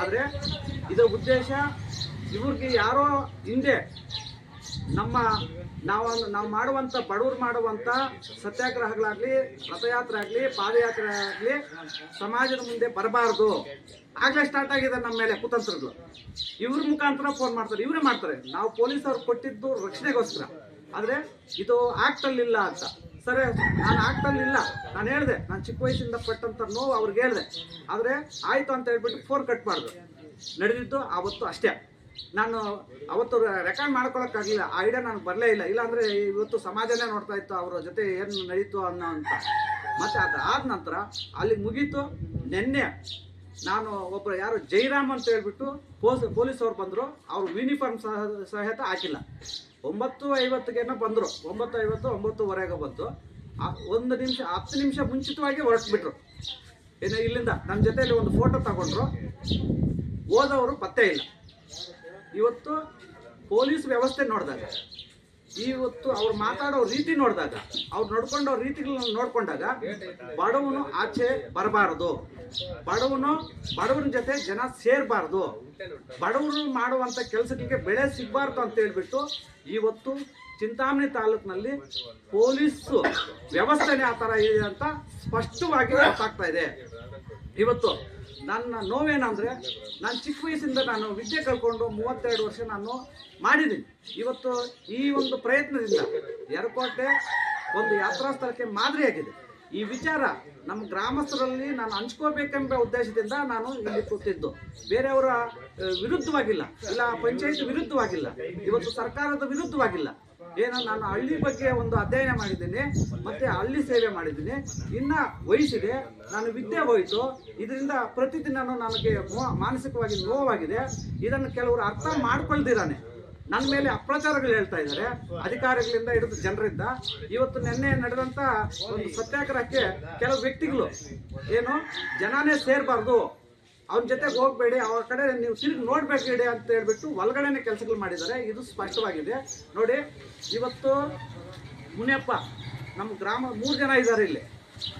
ಆದರೆ ಇದರ ಉದ್ದೇಶ ಇವ್ರಿಗೆ ಯಾರೋ ಹಿಂದೆ ನಮ್ಮ ನಾವು ನಾವು ಮಾಡುವಂಥ ಬಡವರು ಮಾಡುವಂಥ ಸತ್ಯಾಗ್ರಹಗಳಾಗಲಿ ರಥಯಾತ್ರೆ ಆಗಲಿ ಪಾದಯಾತ್ರೆ ಆಗಲಿ ಸಮಾಜದ ಮುಂದೆ ಬರಬಾರ್ದು. ಆಗಲೇ ಸ್ಟಾರ್ಟ್ ಆಗಿದೆ ನಮ್ಮ ಮೇಲೆ ಕುತಂತ್ರಗಳು. ಇವ್ರ ಮುಖಾಂತರ ಫೋನ್ ಮಾಡ್ತಾರೆ, ಇವರೇ ಮಾಡ್ತಾರೆ. ನಾವು ಪೊಲೀಸರು ಕೊಟ್ಟಿದ್ದು ರಕ್ಷಣೆಗೋಸ್ಕರ. ಆದರೆ ಇದು ಆಗ್ತಲಿಲ್ಲ ಅಂತ. ಸರಿ, ನಾನು ಇಲ್ಲ. ನಾನು ಹೇಳಿದೆ, ನಾನು ಚಿಕ್ಕ ವಯಸ್ಸಿಂದ ಪಟ್ಟಂತ ನೋವು ಅವ್ರಿಗೆ ಹೇಳಿದೆ. ಆದರೆ ಆಯಿತು ಅಂತ ಹೇಳ್ಬಿಟ್ಟು ಫೋನ್ ಕಟ್ ಮಾಡಿದ್ರು ನಡೆದಿದ್ದು ಆವತ್ತು ಅಷ್ಟೇ. ನಾನು ಅವತ್ತು ರೆಕಾರ್ಡ್ ಮಾಡ್ಕೊಳಕ್ಕಾಗಲಿಲ್ಲ ಆ ಐಡಿಯಾ ನನಗೆ ಬರಲೇ ಇಲ್ಲ. ಇಲ್ಲಾಂದರೆ ಇವತ್ತು ಸಮಾಜನೇ ನೋಡ್ತಾ ಇತ್ತು ಅವರ ಜೊತೆ ಏನು ನಡೀತು ಅನ್ನೋ ಅಂತ. ಮತ್ತು ಅದಾದ ನಂತರ ಅಲ್ಲಿ ಮುಗೀತು. ನಿನ್ನೆ ನಾನು ಒಬ್ಬರು ಯಾರು ಜೈರಾಮ್ ಅಂತ ಹೇಳ್ಬಿಟ್ಟು ಪೊಲೀಸ್ ಅವ್ರು ಬಂದರು. ಅವರು ಯೂನಿಫಾರ್ಮ್ ಸಹ, ಸಹಿತ ಹಾಕಿಲ್ಲ. ಒಂಬತ್ತು ಐವತ್ತಿಗೆನೋ ಬಂದರು. ಒಂಬತ್ತು ಐವತ್ತು ಒಂಬತ್ತುವರೆಗೆ ಬಂತು. ಒಂದು ನಿಮಿಷ, ಹತ್ತು ನಿಮಿಷ ಮುಂಚಿತವಾಗಿ ಹೊರಟ್ಬಿಟ್ರು. ಏನೋ ಇಲ್ಲಿಂದ ನನ್ನ ಜೊತೆಯಲ್ಲಿ ಒಂದು ಫೋಟೋ ತಗೊಂಡ್ರು. ಹೋದವರು ಪತ್ತೆ ಇಲ್ಲ. ಇವತ್ತು ಪೊಲೀಸ್ ವ್ಯವಸ್ಥೆ ನೋಡಿದಾಗ, ಇವತ್ತು ಅವ್ರು ಮಾತಾಡೋ ರೀತಿ ನೋಡಿದಾಗ, ಅವ್ರು ನಡ್ಕೊಂಡೋ ರೀತಿಗಳನ್ನ ನೋಡಿಕೊಂಡಾಗ ಬಡವನು ಆಚೆ ಬರಬಾರದು. ಬಡವನು ಬಡವನ ಜೊತೆ ಜನ ಸೇರಬಾರ್ದು. ಬಡವರು ಮಾಡುವಂಥ ಕೆಲಸಕ್ಕೆ ಬೆಳೆ ಸಿಗಬಾರ್ದು ಅಂತ ಹೇಳ್ಬಿಟ್ಟು ಇವತ್ತು ಚಿಂತಾಮಣಿ ತಾಲೂಕಿನಲ್ಲಿ ಪೊಲೀಸು ವ್ಯವಸ್ಥೆನೇ ಆ ಥರ ಇದೆ ಅಂತ ಸ್ಪಷ್ಟವಾಗಿ ಗೊತ್ತಾಗ್ತಾ ಇದೆ. ಇವತ್ತು ನನ್ನ ನೋವೇನಂದ್ರೆ ನಾನು ಚಿಕ್ಕ ವಯಸ್ಸಿಂದ ನಾನು ವಿದ್ಯೆ ಕಳ್ಕೊಂಡು ಮೂವತ್ತೆರಡು ವರ್ಷ ನಾನು ಮಾಡಿದ್ದೀನಿ. ಇವತ್ತು ಈ ಒಂದು ಪ್ರಯತ್ನದಿಂದ ಎರಕೋಟೆ ಒಂದು ಯಾತ್ರಾ ಸ್ಥಳಕ್ಕೆ ಮಾದರಿಯಾಗಿದೆ. ಈ ವಿಚಾರ ನಮ್ಮ ಗ್ರಾಮಸ್ಥರಲ್ಲಿ ನಾನು ಹಂಚ್ಕೋಬೇಕೆಂಬ ಉದ್ದೇಶದಿಂದ ನಾನು ಇಲ್ಲಿ ಕೂತಿದ್ದು. ಬೇರೆಯವರ ವಿರುದ್ಧವಾಗಿಲ್ಲ. ಇಲ್ಲ, ಪಂಚಾಯತ್ ವಿರುದ್ಧವಾಗಿಲ್ಲ. ಇವತ್ತು ಸರ್ಕಾರದ ವಿರುದ್ಧವಾಗಿಲ್ಲ. ಏನೋ ನಾನು ಹಳ್ಳಿ ಬಗ್ಗೆ ಒಂದು ಅಧ್ಯಯನ ಮಾಡಿದ್ದೀನಿ, ಮತ್ತೆ ಹಳ್ಳಿ ಸೇವೆ ಮಾಡಿದ್ದೀನಿ. ಇನ್ನ ವಯಸ್ಸಿದೆ, ನಾನು ವಿದ್ಯೆ ಹೋಯಿತು. ಇದರಿಂದ ಪ್ರತಿದಿನ ನನಗೆ ಮಾನಸಿಕವಾಗಿ ನೋವಾಗಿದೆ. ಇದನ್ನು ಕೆಲವರು ಅರ್ಥ ಮಾಡ್ಕೊಳ್ದಿರಾನೆ. ನನ್ನ ಮೇಲೆ ಅಪ್ರಚಾರಗಳು ಹೇಳ್ತಾ ಇದ್ದಾರೆ. ಅಧಿಕಾರಿಗಳಿಂದ ಹಿಡಿದು ಜನರಿಂದ ಇವತ್ತು ನಿನ್ನೆ ನಡೆದಂತ ಒಂದು ಸತ್ಯಾಗ್ರಹಕ್ಕೆ ಕೆಲವು ವ್ಯಕ್ತಿಗಳು ಏನು ಜನನೇ ಸೇರಬಾರ್ದು, ಅವನ ಜೊತೆಗೆ ಹೋಗ್ಬೇಡಿ, ಅವ್ರ ಕಡೆ ನೀವು ತಿರುಗಿ ನೋಡ್ಬೇಕಿಡಿ ಅಂತ ಹೇಳ್ಬಿಟ್ಟು ಒಳಗಡೆನೆ ಕೆಲಸಗಳು ಮಾಡಿದ್ದಾರೆ. ಇದು ಸ್ಪಷ್ಟವಾಗಿದೆ. ನೋಡಿ, ಇವತ್ತು ಮುನಿಯಪ್ಪ ನಮ್ಮ ಗ್ರಾಮ ಮೂರು ಜನ ಇದ್ದಾರೆ ಇಲ್ಲಿ.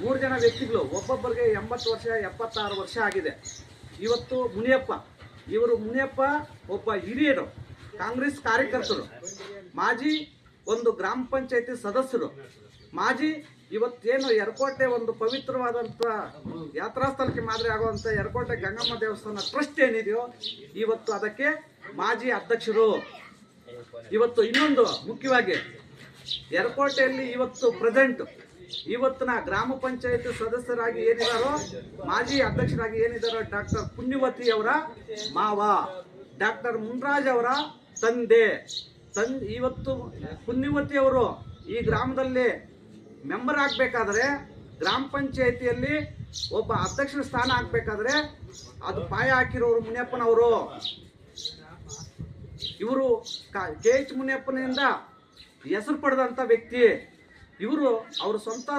ಮೂರು ಜನ ವ್ಯಕ್ತಿಗಳು, ಒಬ್ಬೊಬ್ಬರಿಗೆ ಎಂಬತ್ತು ವರ್ಷ, ಎಪ್ಪತ್ತಾರು ವರ್ಷ ಆಗಿದೆ. ಇವತ್ತು ಮುನಿಯಪ್ಪ, ಇವರು ಮುನಿಯಪ್ಪ, ಒಬ್ಬ ಹಿರಿಯರು. ಕಾಂಗ್ರೆಸ್ ಕಾರ್ಯಕರ್ತರು, ಮಾಜಿ ಒಂದು ಗ್ರಾಮ ಪಂಚಾಯತಿ ಸದಸ್ಯರು, ಮಾಜಿ ಇವತ್ತೇನು ಯರಕೋಟೆ ಒಂದು ಪವಿತ್ರವಾದಂಥ ಯಾತ್ರಾ ಸ್ಥಳಕ್ಕೆ ಮಾದರಿ ಆಗುವಂಥ ಯರಕೋಟೆ ಗಂಗಮ್ಮ ದೇವಸ್ಥಾನ ಟ್ರಸ್ಟ್ ಏನಿದೆಯೋ, ಇವತ್ತು ಅದಕ್ಕೆ ಮಾಜಿ ಅಧ್ಯಕ್ಷರು. ಇವತ್ತು ಇನ್ನೊಂದು ಮುಖ್ಯವಾಗಿ ಯರಕೋಟೆಯಲ್ಲಿ ಇವತ್ತು ಪ್ರೆಸೆಂಟ್ ಇವತ್ತಿನ ಗ್ರಾಮ ಪಂಚಾಯತ್ ಸದಸ್ಯರಾಗಿ ಏನಿದಾರೋ, ಮಾಜಿ ಅಧ್ಯಕ್ಷರಾಗಿ ಏನಿದಾರೋ ಡಾಕ್ಟರ್ ಪುಣ್ಯವತಿ ಅವರ ಮಾವ, ಡಾಕ್ಟರ್ ಮುನ್ರಾಜ್ ಅವರ ತಂದೆ ತನ್ ಇವತ್ತು ಪುಣ್ಯವತಿ ಅವರು ಈ ಗ್ರಾಮದಲ್ಲಿ ಮೆಂಬರ್ ಆಗಬೇಕಾದ್ರೆ ಗ್ರಾಮ ಪಂಚಾಯತಿಯಲ್ಲಿ ಒಬ್ಬ ಅಧ್ಯಕ್ಷರ ಸ್ಥಾನ ಹಾಕ್ಬೇಕಾದ್ರೆ ಅದು ಪಾಯ ಹಾಕಿರೋರು ಮುನಿಯಪ್ಪನವರು. ಇವರು ಕೆ ಎಚ್ ಮುನಿಯಪ್ಪನಿಂದ ಹೆಸರು ಪಡೆದಂಥ ವ್ಯಕ್ತಿ. ಇವರು ಅವರ ಸ್ವಂತ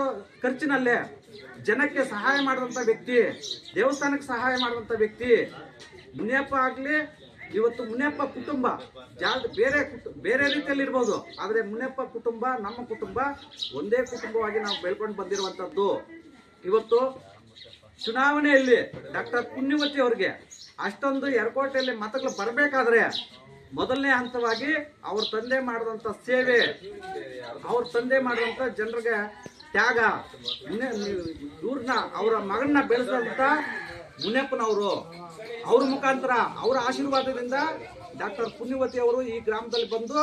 ಖರ್ಚಿನಲ್ಲೇ ಜನಕ್ಕೆ ಸಹಾಯ ಮಾಡಿದಂಥ ವ್ಯಕ್ತಿ, ದೇವಸ್ಥಾನಕ್ಕೆ ಸಹಾಯ ಮಾಡಿದಂಥ ವ್ಯಕ್ತಿ. ಮುನಿಯಪ್ಪ ಆಗಲಿ ಇವತ್ತು ಮುನಿಯಪ್ಪ ಕುಟುಂಬ, ಜಾಗ ಬೇರೆ ಕುಟು, ಬೇರೆ ರೀತಿಯಲ್ಲಿ ಇರ್ಬೋದು ಆದರೆ ಮುನಿಯಪ್ಪ ಕುಟುಂಬ, ನಮ್ಮ ಕುಟುಂಬ ಒಂದೇ ಕುಟುಂಬವಾಗಿ ನಾವು ಬೆಳ್ಕೊಂಡು ಬಂದಿರುವಂಥದ್ದು. ಇವತ್ತು ಚುನಾವಣೆಯಲ್ಲಿ ಡಾಕ್ಟರ್ ಪುಣ್ಯವತಿ ಅವರಿಗೆ ಅಷ್ಟೊಂದು ಏರ್ಪೋರ್ಟಲ್ಲಿ ಮತಗಳು ಬರಬೇಕಾದ್ರೆ ಮೊದಲನೇ ಹಂತವಾಗಿ ಅವ್ರ ತಂದೆ ಮಾಡಿದಂಥ ಸೇವೆ, ಅವ್ರ ತಂದೆ ಮಾಡಿದಂಥ ಜನರಿಗೆ ತ್ಯಾಗ ಇನ್ನೇ ದೂರನ್ನ ಅವರ ಮಗನ್ನ ಬೆಳೆಸಿದಂಥ ಮುನಿಯಪ್ಪನವರು ಅವ್ರ ಮುಖಾಂತರ ಅವರ ಆಶೀರ್ವಾದದಿಂದ ಡಾಕ್ಟರ್ ಪುಣ್ಯವತಿ ಅವರು ಈ ಗ್ರಾಮದಲ್ಲಿ ಬಂದು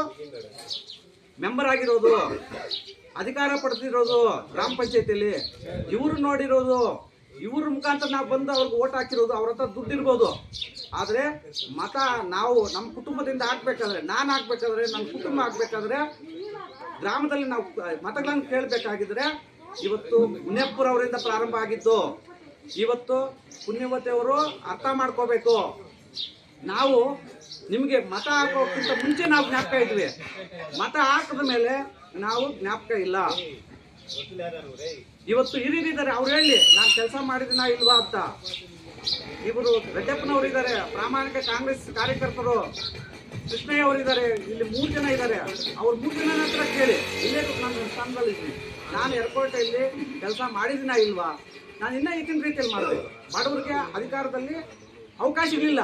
ಮೆಂಬರ್ ಆಗಿರೋದು, ಅಧಿಕಾರ ಪಡೆದಿರೋದು ಗ್ರಾಮ ಪಂಚಾಯತಿಯಲ್ಲಿ. ಇವರು ನೋಡಿರೋದು, ಇವ್ರ ಮುಖಾಂತರ ನಾವು ಬಂದು ಅವ್ರಿಗೆ ಓಟ್ ಹಾಕಿರೋದು, ಅವ್ರ ಹತ್ರ ದುಡ್ಡು ಇರ್ಬೋದು. ಆದರೆ ಮತ ನಾವು ನಮ್ಮ ಕುಟುಂಬದಿಂದ ಹಾಕ್ಬೇಕಾದ್ರೆ, ನಾನು ಹಾಕ್ಬೇಕಾದ್ರೆ ನನ್ನ ಕುಟುಂಬ ಹಾಕ್ಬೇಕಾದ್ರೆ ಗ್ರಾಮದಲ್ಲಿ ನಾವು ಮತಗಳನ್ನು ಕೇಳಬೇಕಾಗಿದ್ರೆ ಇವತ್ತು ಮುನಿಯಪ್ಪರವರಿಂದ ಪ್ರಾರಂಭ ಆಗಿದ್ದು ಇವತ್ತು ಪುಣ್ಯವತಿ ಅವರು ಅರ್ಥ ಮಾಡ್ಕೋಬೇಕು. ನಾವು ನಿಮಗೆ ಮತ ಹಾಕೋಕ್ಕಿಂತ ಮುಂಚೆ ನಾವು ಜ್ಞಾಪಕ ಇದ್ವಿ. ಮತ ಹಾಕಿದ ಮೇಲೆ ನಾವು ಜ್ಞಾಪಕ ಇಲ್ಲ. ಇವತ್ತು ಹಿರಿಯರಿದ್ದಾರೆ ಅವ್ರು ಹೇಳಿ, ನಾನು ಕೆಲಸ ಮಾಡಿದಿನ ಇಲ್ವಾ ಅಂತ. ಇವರು ರೆಡ್ಡಪ್ಪನವರು ಇದ್ದಾರೆ, ಪ್ರಾಮಾಣಿಕ ಕಾಂಗ್ರೆಸ್ ಕಾರ್ಯಕರ್ತರು. ಕೃಷ್ಣಯ್ಯ ಅವರಿದ್ದಾರೆ ಇಲ್ಲಿ ಮೂರು ಜನ ಇದ್ದಾರೆ. ಅವ್ರು ಮೂರು ಜನ ಹತ್ರ ಕೇಳಿ, ಇಲ್ಲೇ ನಾನು ಸ್ಥಾನದಲ್ಲಿ ನಾನು ಏರ್ಪೋರ್ಟಲ್ಲಿ ಕೆಲಸ ಮಾಡಿದಿನ ಇಲ್ವಾ? ನಾನು ಇನ್ನೂ ಈಗಿನ ರೀತಿಯಲ್ಲಿ ಮಾಡಿದೆ ಬಡವರಿಗೆ ಅಧಿಕಾರದಲ್ಲಿ ಅವಕಾಶ ಇರಲಿಲ್ಲ